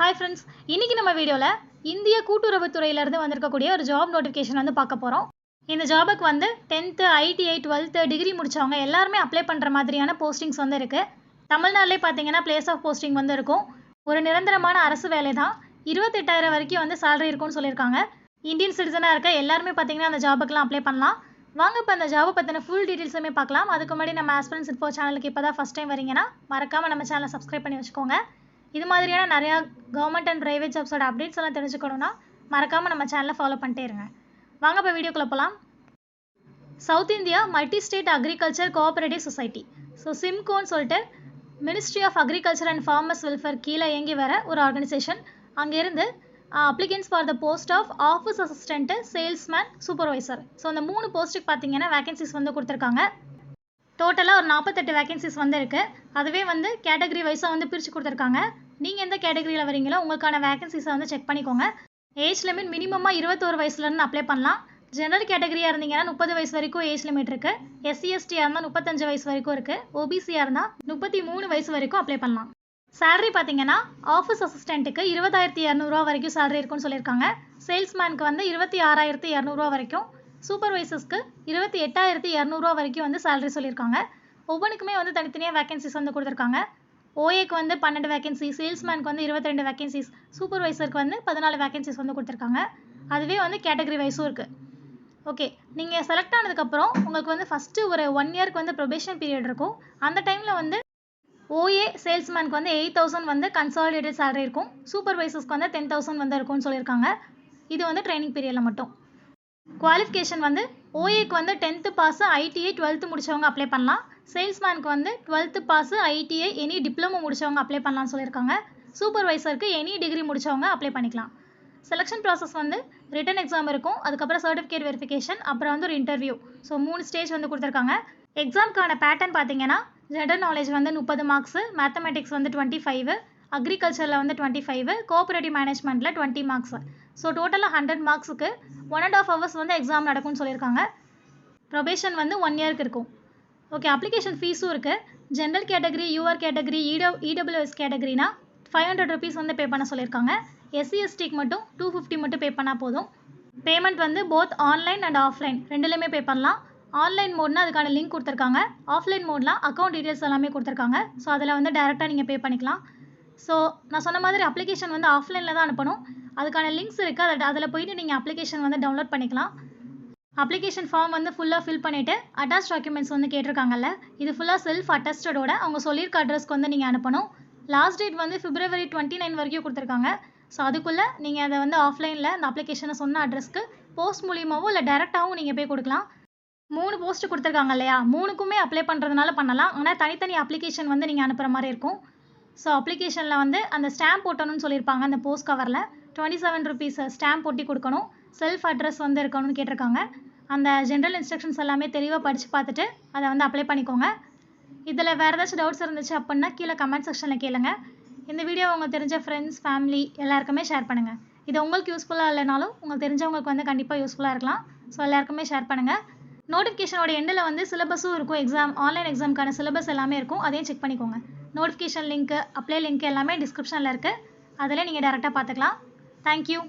Hi friends இன்றைக்கி நம்ம வீடியோவில் இந்திய கூட்டுறவுத்துறையிலேருந்து வந்திருக்கக்கூடிய ஒரு ஜாப் நோட்டிஃபிகேஷன் வந்து பார்க்க போகிறோம் இந்த ஜாபுக்கு வந்து டென்த்து ஐடிஐ டுவெல்த்து டிகிரி முடித்தவங்க எல்லாருமே அப்ளை பண்ணுற மாதிரியான போஸ்டிங்ஸ் வந்து இருக்குது தமிழ்நாட்டிலே பார்த்தீங்கன்னா பிளேஸ் ஆஃப் போஸ்டிங் வந்து இருக்கும். ஒரு நிரந்தரமான அரசு வேலை தான் இருபத்தெட்டாயிரம் வரைக்கும் வந்து சேலரி இருக்கும்னு சொல்லியிருக்காங்க. இந்தியன் சிட்டிசனாக இருக்க எல்லாருமே பார்த்தீங்கன்னா அந்த ஜாபுக்குலாம் அப்ளை பண்ணலாம். வாங்க இப்போ அந்த ஜாபை பற்றின ஃபுல் டீட்டெயில்ஸுமே பார்க்கலாம். அதுக்கு முன்னாடி நம்ம ஆஸ்பிரன்ஸ் இப்போ சேனலுக்கு இப்போ தான் ஃபஸ்ட் டைம் வரீங்கன்னா மறக்காமல் நம்ம சேனலை சப்ஸ்கிரைப் பண்ணி வச்சுக்கோங்க. இது மாதிரியான நிறையா கவர்மெண்ட் அண்ட் ப்ரைவேட் ஜாப்ஸோட அப்டேட்ஸ் எல்லாம் தெரிஞ்சுக்கணும்னா மறக்காமல் நம்ம சேனலை ஃபாலோ பண்ணிட்டே இருங்க. வாங்க இப்போ வீடியோக்குள்ளே போகலாம் South India multi state agriculture cooperative society so சிம்கோன்னு சொல்லிட்டு ministry of agriculture and farmers welfare கீழே இயங்கி வர ஒரு ஆர்கனைசேஷன் அங்கேருந்து applications for the post of office assistant salesman supervisor so அந்த மூணு போஸ்ட்டுக்கு பார்த்தீங்கன்னா வேகன்சிஸ் வந்து கொடுத்துருக்காங்க. டோட்டலாக ஒரு நாற்பத்தெட்டு வேகன்சிஸ் வந்து இருக்குது அதுவே வந்து கேட்டகரி வைஸாக வந்து பிரித்து கொடுத்துருக்காங்க. நீங்கள் எந்த கேட்டகரியில் வரீங்களோ உங்களுக்கான வேகன்சிஸை வந்து செக் பண்ணிக்கோங்க. ஏஜ் லிமிட் மினிமமாக இருபத்தோரு வயசுலேருந்து அப்ளை பண்ணலாம். ஜெனரல் கேட்டகரியாக இருந்தீங்கன்னா முப்பது வயசு வரைக்கும் ஏஜ் லிமிட் இருக்குது எஸ்சிஎஸ்டியாக இருந்தால் முப்பத்தஞ்சு வயசு வரைக்கும் இருக்குது ஓபிசியாக இருந்தால் முப்பத்தி மூணு வயசு வரைக்கும் அப்ளை பண்ணலாம். சேலரி பார்த்தீங்கன்னா ஆஃபீஸ் அசிஸ்டண்ட்டுக்கு இருபதாயிரத்தி இரநூறுவா வரைக்கும் சேலரி இருக்குன்னு சொல்லியிருக்காங்க. சேல்ஸ்மேனுக்கு வந்து இருபத்தி ஆறாயிரத்தி இரநூறுவா வரைக்கும் சூப்பர்வைசர்ஸ்க்கு இருபத்தி எட்டாயிரத்தி இரநூறுவா வரைக்கும் வந்து சேலரி சொல்லியிருக்காங்க. ஒவ்வொன்றுக்குமே வந்து தனித்தனியாக வேகன்சிஸ் வந்து கொடுத்துருக்காங்க. ஓஏக்கு வந்து பன்னெண்டு வேகன்சி சேல்ஸ்மேனுக்கு வந்து இருபத்தி ரெண்டு வேகன்சிஸ் சூப்பர்வைசருக்கு வந்து பதினாலு வேகன்சிஸ் வந்து கொடுத்துருக்காங்க. அதுவே வந்து கேட்டகரி வைஸும் இருக்குது ஓகே நீங்கள் செலக்ட் ஆனதுக்கப்புறம் உங்களுக்கு வந்து ஃபஸ்ட்டு ஒரு ஒன் இயர்க்கு வந்து ப்ரொபேஷன் பீரியட் இருக்கும். அந்த டைமில் வந்து ஓஏ சேல்ஸ்மேனுக்கு வந்து எயிட் தௌசண்ட் வந்து கன்சாலிடேட் சேலரி இருக்கும். சூப்பர்வைசர்ஸ்க்கு வந்து டென் தௌசண்ட் வந்து இருக்கும்னு சொல்லியிருக்காங்க. இது வந்து ட்ரைனிங் பீரியடில் மட்டும். குவாலிஃபிகேஷன் வந்து ஓஏக்கு வந்து டென்த்து பாஸு ஐடிஐ டுவெல்த்து முடிச்சவங்க அப்ளை பண்ணலாம். சேல்ஸ்மேனுக்கு வந்து twelfth pass ITI any diploma முடிச்சவங்க அப்ளை பண்ணலாம்னு சொல்லியிருக்காங்க. சூப்பர்வைசருக்கு எனி டிகிரி முடிச்சவங்க அப்ளை பண்ணிக்கலாம். செலெக்ஷன் ப்ராசஸ் வந்து ரிட்டன் எக்ஸாம் இருக்கும். அதுக்கப்புறம் சர்டிஃபிகேட் வெரிஃபிகேஷன் அப்புறம் வந்து ஒரு இன்டர்வியூ ஸோ மூணு ஸ்டேஜ் வந்து கொடுத்துருக்காங்க. எக்ஸாம்க்கான பேட்டர்ன் பார்த்தீங்கன்னா ஜென்ரல் நாலேஜ் வந்து முப்பது மார்க்ஸு மேத்தமெட்டிக்ஸ் வந்து டுவெண்ட்டி ஃபைவ் அக்ரிகல்ச்சரில் வந்து டுவெண்ட்டி ஃபைவ் கோஆப்ரேட்டிவ் மேனேஜ்மெண்ட்டில் டுவெண்ட்டி மார்க்ஸ் ஸோ டோட்டலாக ஹண்ட்ரட் மார்க்ஸுக்கு ஒன் அண்ட் ஆஃப் ஹவர்ஸ் வந்து எக்ஸாம் நடக்கும்னு சொல்லியிருக்காங்க. ப்ரொபேஷன் வந்து ஒன் இயர்க்கு இருக்கும். ஓகே அப்ளிகேஷன் ஃபீஸும் இருக்குது ஜென்ரல் கேட்டகரி யூஆர் கேட்டகரி இடோ இடபிள்யூஎஸ் கேட்டகரினா ஃபைவ் ஹண்ட்ரட் ருபீஸ் வந்து பே பண்ண சொல்லியிருக்காங்க. எஸ்சி எஸ்டிக்கு மட்டும் டூ ஃபிஃப்டி மட்டும் பே பண்ணால் போதும். பேமெண்ட் வந்து போத் ஆன்லைன் அண்ட் ஆஃப்லைன் ரெண்டுலேயுமே பே பண்ணலாம். ஆன்லைன் மோட்னா அதுக்கான லிங்க் கொடுத்துருக்காங்க. ஆஃப்லைன் மோட்லாம் அக்கௌண்ட் டீட்டெயில்ஸ் எல்லாமே கொடுத்துருக்காங்க. ஸோ அதில் வந்து டேரெக்டாக நீங்கள் பே பண்ணிக்கலாம். ஸோ நான் சொன்ன மாதிரி அப்ளிகேஷன் வந்து ஆஃப்லைனில் தான் அனுப்பணும். அதுக்கான லிங்க்ஸ் இருக்குது அதில் அதில் போயிட்டு நீங்கள் அப்ளிகேஷன் வந்து டவுன்லோட் பண்ணிக்கலாம். அப்ளிகேஷன் ஃபார்ம் வந்து ஃபுல்லாக ஃபில் பண்ணிவிட்டு அட்டாச் டாக்குமெண்ட்ஸ் வந்து கேட்டிருக்காங்கல்ல இது ஃபுல்லாக செல்ஃப் அட்டஸ்டடோட அவங்க சொல்லியிருக்க அட்ரஸ்க்கு வந்து நீங்கள் அனுப்பணும். லாஸ்ட் டேட் வந்து பிப்ரவரி டுவெண்ட்டி நைன் வரைக்கும் கொடுத்துருக்காங்க. ஸோ அதுக்குள்ளே நீங்கள் அதை வந்து ஆஃப்லைனில் அந்த அப்ளிகேஷனை சொன்ன அட்ரஸ்க்கு போஸ்ட் மூலியமாகவும் இல்லை டேரெக்டாகவும் நீங்கள் போய் கொடுக்கலாம். மூணு போஸ்ட் கொடுத்துருக்காங்க இல்லையா? மூணுக்குமே அப்ளை பண்ணுறதுனால பண்ணலாம். ஆனால் தனித்தனி அப்ளிகேஷன் வந்து நீங்கள் அனுப்புகிற மாதிரி இருக்கும். ஸோ அப்ளிகேஷனில் வந்து அந்த ஸ்டாம்ப் போட்டணும்னு சொல்லியிருப்பாங்க அந்த போஸ்ட் கவரில் டுவெண்ட்டி செவன் ருபீஸ் ஸ்டாம்ப் ஒட்டி கொடுக்கணும். செல்ஃப் அட்ரஸ் வந்து இருக்கணும்னு கேட்டிருக்காங்க. அந்த ஜென்ரல் இன்ஸ்ட்ரக்ஷன்ஸ் எல்லாமே தெளிவாக படித்து பார்த்துட்டு அதை வந்து அப்ளை பண்ணிக்கோங்க. இதில் வேறு ஏதாச்சும் டவுட்ஸ் இருந்துச்சு அப்படின்னா கீழே கமெண்ட் செக்ஷனில் கேளுங்க. இந்த வீடியோ உங்களுக்கு தெரிஞ்ச ஃப்ரெண்ட்ஸ் ஃபேமிலி எல்லாருக்குமே ஷேர் பண்ணுங்கள் இது உங்களுக்கு யூஸ்ஃபுல்லாக இல்லைனாலும் உங்களுக்கு தெரிஞ்சவங்களுக்கு வந்து கண்டிப்பாக யூஸ்ஃபுல்லாக இருக்கலாம். ஸோ எல்லாருக்குமே ஷேர் பண்ணுங்கள் நோட்டிஃபிகேஷனோட எண்டில் வந்து சிலபஸும் இருக்கும். எக்ஸாம் ஆன்லைன் எக்ஸாமுக்கான சிலபஸ் எல்லாமே இருக்கும். அதையும் செக் பண்ணிக்கோங்க. நோட்டிஃபிகேஷன் லிங்க்கு அப்ளை லிங்க் எல்லாமே டிஸ்கிரிப்ஷனில் இருக்குது அதில் நீங்கள் டேரெக்டாக பார்த்துக்கலாம். தேங்க்யூ